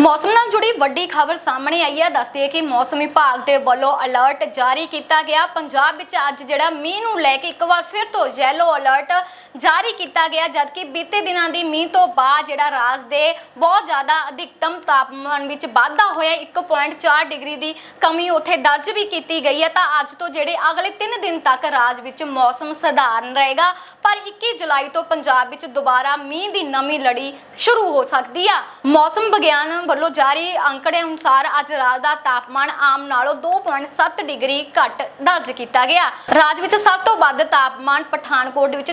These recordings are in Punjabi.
ਮੌਸਮ ਨਾਲ ਜੁੜੀ ਵੱਡੀ ਖਬਰ ਸਾਹਮਣੇ ਆਈ ਹੈ। ਦੱਸਦੀ ਹੈ ਕਿ ਮੌਸਮ ਵਿਭਾਗ ਦੇ ਵੱਲੋਂ ਅਲਰਟ ਜਾਰੀ ਕੀਤਾ ਗਿਆ। ਪੰਜਾਬ ਵਿੱਚ ਅੱਜ ਜਿਹੜਾ ਮੀਂਹ ਨੂੰ ਲੈ ਕੇ ਇੱਕ ਵਾਰ ਫਿਰ ਤੋਂ ਯੈਲੋ ਅਲਰਟ ਜਾਰੀ ਕੀਤਾ ਗਿਆ, ਜਦਕਿ ਬੀਤੇ ਦਿਨਾਂ ਦੀ ਮੀਂਹ ਤੋਂ ਬਾਅਦ ਜਿਹੜਾ ਰਾਜ ਦੇ ਬਹੁਤ ਜ਼ਿਆਦਾ ਅਧਿਕਤਮ ਤਾਪਮਾਨ ਵਿੱਚ ਵਾਧਾ ਹੋਇਆ 1.4 ਡਿਗਰੀ ਦੀ ਕਮੀ ਉੱਥੇ ਦਰਜ ਵੀ ਕੀਤੀ ਗਈ ਹੈ। ਤਾਂ ਅੱਜ ਤੋਂ ਜਿਹੜੇ ਅਗਲੇ 3 ਦਿਨ ਤੱਕ ਰਾਜ ਵਿੱਚ ਮੌਸਮ ਸਧਾਰਨ ਰਹੇਗਾ, ਪਰ 21 ਜੁਲਾਈ ਤੋਂ ਪੰਜਾਬ ਵਿੱਚ ਦੁਬਾਰਾ ਮੀਂਹ ਦੀ ਨਵੀਂ ਲੜੀ ਸ਼ੁਰੂ ਹੋ ਸਕਦੀ ਆ। ਮੌਸਮ ਵਿਗਿਆਨ ਵੱਲੋਂ ਜਾਰੀ ਅੰਕੜੇ ਅਨੁਸਾਰ ਅੱਜ ਰਾਜ ਦਾ ਤਾਪਮਾਨ ਆਮ ਨਾਲੋਂ 2.7 ਡਿਗਰੀ ਘੱਟ ਦਰਜ ਕੀਤਾ ਗਿਆ। ਰਾਜ ਵਿੱਚ ਸਭ ਤੋਂ ਵੱਧ ਤਾਪਮਾਨ ਪਠਾਨਕੋਟ ਵਿੱਚ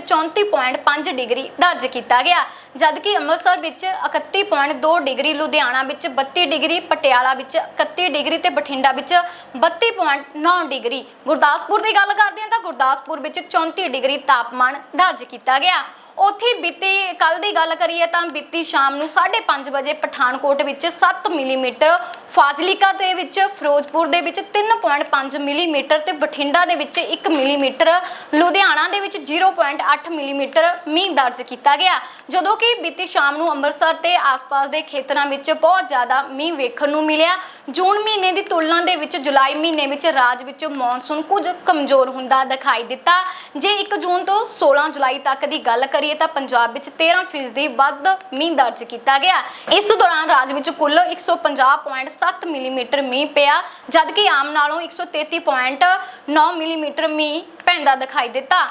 34.5 ਡਿਗਰੀ ਦਰਜ ਕੀਤਾ ਗਿਆ, ਜਦਕਿ ਅੰਮ੍ਰਿਤਸਰ ਵਿੱਚ 31.2 ਡਿਗਰੀ, ਲੁਧਿਆਣਾ ਵਿੱਚ 32 ਡਿਗਰੀ, ਪਟਿਆਲਾ ਵਿੱਚ 31 ਡਿਗਰੀ ਤੇ ਬਠਿੰਡਾ ਵਿੱਚ 32.9 ਡਿਗਰੀ। ਗੁਰਦਾਸਪੁਰ ਦੀ ਗੱਲ ਕਰਦੇ ਹਾਂ ਤਾਂ ਗੁਰਦਾਸਪੁਰ ਵਿੱਚ 34 ਡਿਗਰੀ ਤਾਪਮਾਨ ਦਰਜ ਕੀਤਾ ਗਿਆ। ਉੱਥੇ ਬੀਤੀ ਕੱਲ ਦੀ ਗੱਲ ਕਰੀਏ ਤਾਂ ਬੀਤੀ ਸ਼ਾਮ ਨੂੰ 5:30 ਵਜੇ ਪਠਾਨਕੋਟ ਵਿੱਚ 7 ਮਿਲੀਮੀਟਰ ਫਾਜ਼ਿਲਿਕਾ ਦੇ ਵਿੱਚ, ਫਿਰੋਜ਼ਪੁਰ ਦੇ ਵਿੱਚ 3.5 ਮਿਲੀਮੀਟਰ ਤੇ ਬਠਿੰਡਾ ਦੇ ਵਿੱਚ 1 ਮਿਲੀਮੀਟਰ, ਲੁਧਿਆਣਾ ਦੇ ਵਿੱਚ 0.8 ਮਿਲੀਮੀਟਰ ਮੀਂਹ ਦਰਜ ਕੀਤਾ ਗਿਆ। ਜਦੋਂ ਕਿ ਬੀਤੀ ਸ਼ਾਮ ਨੂੰ ਅੰਮ੍ਰਿਤਸਰ ਤੇ ਆਸ-ਪਾਸ ਦੇ ਖੇਤਰਾਂ ਵਿੱਚ ਬਹੁਤ ਜ਼ਿਆਦਾ ਮੀਂਹ ਵੇਖਣ ਨੂੰ ਮਿਲਿਆ। ਜੂਨ ਮਹੀਨੇ ਦੀ ਤੁਲਨਾ ਦੇ ਵਿੱਚ, ਜੁਲਾਈ ਮਹੀਨੇ ਵਿੱਚ ਰਾਜ ਵਿੱਚ ਮੌਨਸੂਨ ਕੁਝ ਕਮਜ਼ੋਰ ਹੁੰਦਾ ਦਿਖਾਈ ਦਿੱਤਾ। ਜੇ 1 ਜੂਨ ਤੋਂ 16 ਜੁਲਾਈ ਤੱਕ ਦੀ ਗੱਲ ਕਰੀਏ ਤਾਂ ਪੰਜਾਬ ਵਿੱਚ 13% ਵੱਧ ਮੀਂਹ ਦਰਜ ਕੀਤਾ ਗਿਆ। ਇਸ ਦੌਰਾਨ ਰਾਜ ਵਿੱਚ ਕੁੱਲ 150.7 ਮਿਲੀਮੀਟਰ ਮੀਂਹ ਪਿਆ, ਜਦਕਿ ਆਮ ਨਾਲੋਂ 133.9 ਮਿਲੀਮੀਟਰ ਮੀਂਹ ਪੈਂਦਾ ਦਿਖਾਈ ਦਿੱਤਾ।